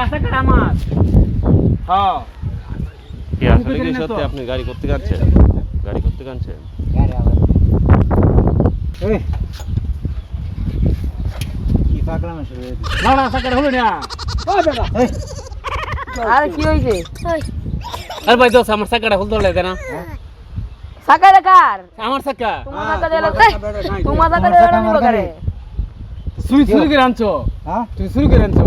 আমার? হ্যাঁ। কি আসলে কি সত্যি আপনি গাড়ি করতে কানছেন গাড়ি করতে কানছেন হয়ে না না না। আর কি হইছে? আরে ভাই দোস আমার সাকাটা হল ধরলে দেনা। সাকা কার? আমার সাকা তোমার সাকা দিলে তোমার সাকা দিলে নিব করে তুমি শুরু করে আনছো? হ্যাঁ? তুমি শুরু করে আনছো?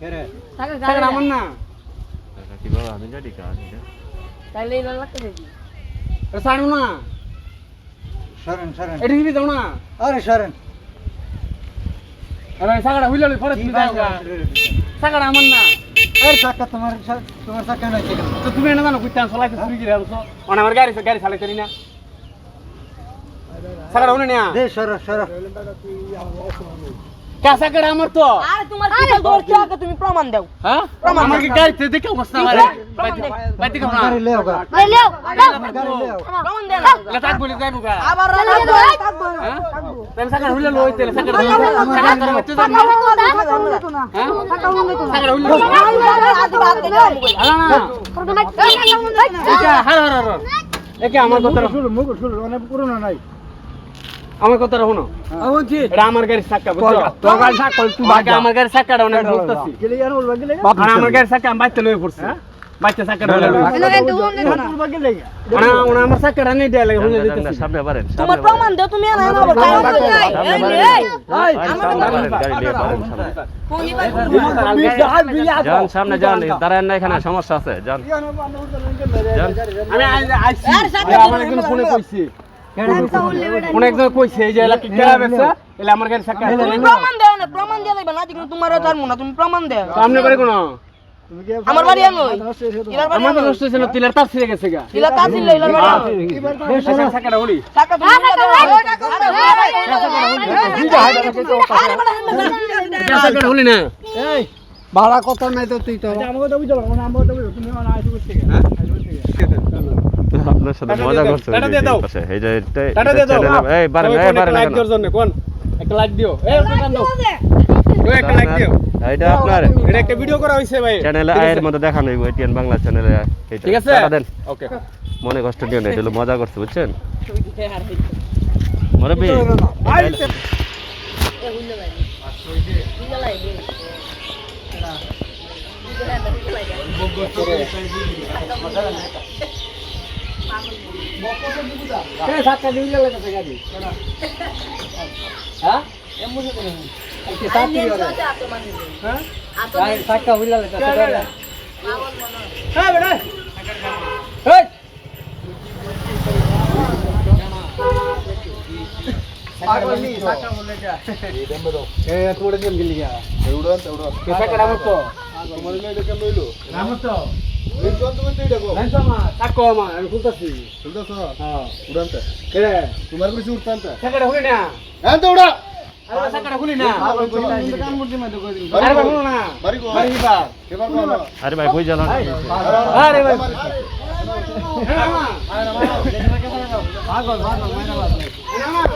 কেরে সাকা গাড়ি আমার না? কি বাবা আমি জানি কাজ তাইলে ইলা লাগতে দেখি ছাড়ো না? সরেন সরেন। এটা দিবি দাও না? আরে সরেন। এবার সাকাটা হইলা পরে তুমি যাও সাকাটা আমার না। এর টাকা তোমার তোমার টাকা নাই তো তুমি এনে জানো কুইতান চলাইতে চুরি করে আনছো। মানে আমার গাড়ি গাড়ি চালাইতে না। সাকাটা হলি না দে সর সর। কা সাকাটা আমার তো। আরে তোমার কি দরছি আগে তুমি প্রমাণ দাও। হ্যাঁ? প্রমাণ আমার কি গাড়িতে দেখে অবস্থা আমার? বাইতে কাম না গাড়ি লেও গা। লেও গাড়ি লেও। প্রমাণ দে না তাক বলি যাইবো গা। আবার থাকব হ্যাঁ? তাহলে সাকাটা হইলা লই তেলে সাকাটা সাকাটা করে মতে যান না। হ্যাঁ? সাকাটা হইলা একা হার হার হার একে আমার কথা শুরু মুখ শুরু অনেক পুরনো নাই। আমার কথা রাখো না এটা আমার গাড়ির চাকা বুঝছ তোর চাকা তুই বাকি আমার গাড়ির চাকাটা অনেক ঢুকতাছি গেলে আর বলবা গেলে আর আমার গাড়ির চাকা আমি বাইতে লই পড়ছি বাইতে চাকাটা হইলা লই বলবা গেলে ওনা ওনা আমার চাকাটা নেই দেয়া লাগে সামনে পারেন তোমার প্রমাণ দাও তুমি আর আমার গাড়ি নিয়ে পারেন সামনে যান সামনে যান দাঁড়ান না এখানে সমস্যা আছে যান যান আমি আইছি আমার একজন ফোনে কইছি ফোনে একজন কইছে এই যে এলাকা কেলা বেছে এলা আমার গাড়ির চাকা তুমি প্রমাণ দাও না প্রমাণ দিয়ে দিবা না কিন্তু তোমার ধর্ম না তুমি প্রমাণ দাও সামনে করে কোন আমার বাড়ি আনই ইলার বাড়ি আমার তো নষ্ট হয়েছিল তিলের তার ছিঁড়ে গেছে গা ইলা কাছিল ইলার বাড়ি আচ্ছা, চাকাটা হলি টাকা তুমি ইলা হলি না এই ভাড়া কত নাই তো তুই তো আমাকে তো বুঝতে না আমাকে তো বুঝতে তুমি আমার আইসি করতে আপনার সাথে মজা করছে টাটা দিয়ে দাও। এই যে টাটা দিয়ে দাও। এই বারেন এই কোন? লাইক দেওয়ার জন্য কোন? একটা লাইক দিও। এই একটা দাও একটা লাইক দিও। এটা আপনার। এটা একটা ভিডিও করা হইছে ভাই। চ্যানেলে ঠিক আছে? আয়ের মধ্যে দেখানো হইব এটিএন বাংলা চ্যানেলে এইটা। ঠিক আছে? টাটা দেন। ওকে মনে কষ্ট দিও না এটা মজা করছে বুঝছেন? মুরব্বি এই ধাক্কা দিলে লাগে গাড়ি হ্যাঁ? ধাক্কা হইলা লাগে হ্যাঁ বেটা। কো বাড়ি দিবা এবার বলো আরে ভাই কই জ্বালান আরে ভাই আমি তো বিটলাই